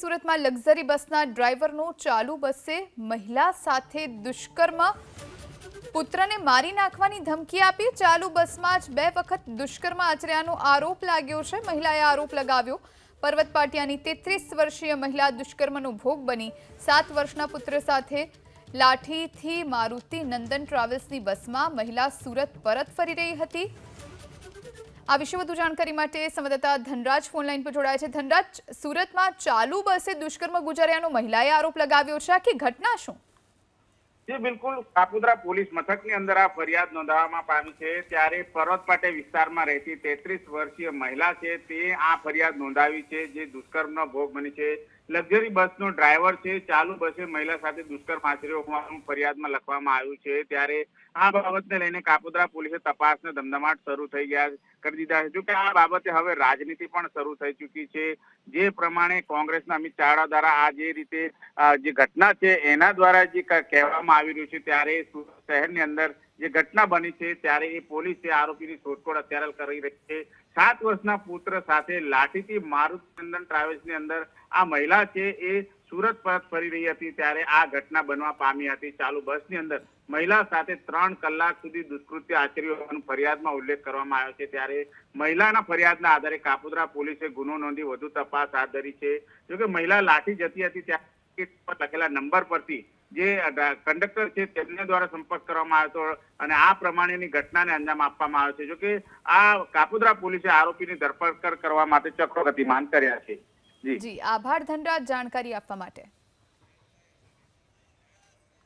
સુરતમાં લક્ઝરી બસના ડ્રાઈવરનો ચાલુ બસે મહિલા સાથે દુષ્કર્મ. પુત્રને મારી નાખવાની ધમકી આપી ચાલુ બસમાં જ બે વખત દુષ્કર્મ આચર્યાનો આરોપ લાગ્યો છે. મહિલાએ આરોપ લગાવ્યો, પર્વત પાટિયાની તેત્રીસ વર્ષીય મહિલા દુષ્કર્મનો ભોગ બની. સાત વર્ષના પુત્ર સાથે લાઠીથી મારુતિ નંદન ટ્રાવેલ્સની બસમાં મહિલા સુરત પરત ફરી રહી હતી. આ વિશે વધુ જાણકારી માટે સંવાદદાતા ધનરાજ ફોનલાઈન પર જોડાયા છે. ધનરાજ, સુરતમાં ચાલુ બસે દુષ્કર્મ ગુજાર્યાનો મહિલાએ આરોપ લગાવ્યો છે. કે ઘટના શું? જે, બિલકુલ. કાપુદ્રા પોલીસ મથકની અંદર આ ફરિયાદ નોંધાવવામાં પામી છે. ત્યારે પર્વત પાટે વિસ્તારમાં રહેતી તેત્રીસ વર્ષીય મહિલા છે તે આ ફરિયાદ નોંધાવી છે, જે દુષ્કર્મનો ભોગ બની છે. લક્ઝરી બસનો ડ્રાઈવર છે. ચાલુ બસે મહિલા સાથે દુષ્કર્મ આચર્યો હોવાનું ફરિયાદમાં લખવામાં આવ્યું છે. ત્યારે આ બાબતને લઈને કાપોદ્રા પોલીસે તપાસને ધમધમાટ શરૂ થઈ ગયા કરી દીધા છે. જોકે આ બાબતે હવે રાજનીતિ પણ શરૂ થઈ ચૂકી છે. જે પ્રમાણે કોંગ્રેસના અમિત ચાવડા દ્વારા આ જે રીતે જે ઘટના છે, એના દ્વારા જે કહેવામાં આવી રહ્યું છે, ત્યારે શહેરની અંદર જે ઘટના બની છે ત્યારે એ પોલીસે આરોપીની શોધખોળ અત્યારે કરી રહી છે. સાત વર્ષના પુત્ર સાથે લાઠીથી મારુતિ નંદન ટ્રાવેલ્સની અંદર આ મહિલા છે એ સુરત પરત ફરી રહી હતી ત્યારે આ ઘટના બનવા પામી હતી. ચાલુ બસની અંદર મહિલા સાથે ત્રણ કલાક સુધી દુષ્કૃત્ય આચર્યું હોવાનું ફરિયાદમાં ઉલ્લેખ કરવામાં આવ્યો છે. ત્યારે મહિલાના ફરિયાદના આધારે કાપોદ્રા પોલીસે ગુનો નોંધી વધુ તપાસ હાથ ધરી છે. જોકે મહિલા લાઠી જતી હતી ત્યારે લખેલા નંબર પરથી જે કંડક્ટર છે તેમને દ્વારા સંપર્ક કરવામાં આવ્યો હતો અને આ પ્રમાણેની ઘટનાને અંજામ આપવામાં આવ્યો છે. જોકે આ કાપોદ્રા પોલીસે આરોપીની ધરપકડ કરવા માટે ચક્રો ગતિમાન કર્યા છે. જી, આભાર ધનરાજ જાણકારી આપવા માટે.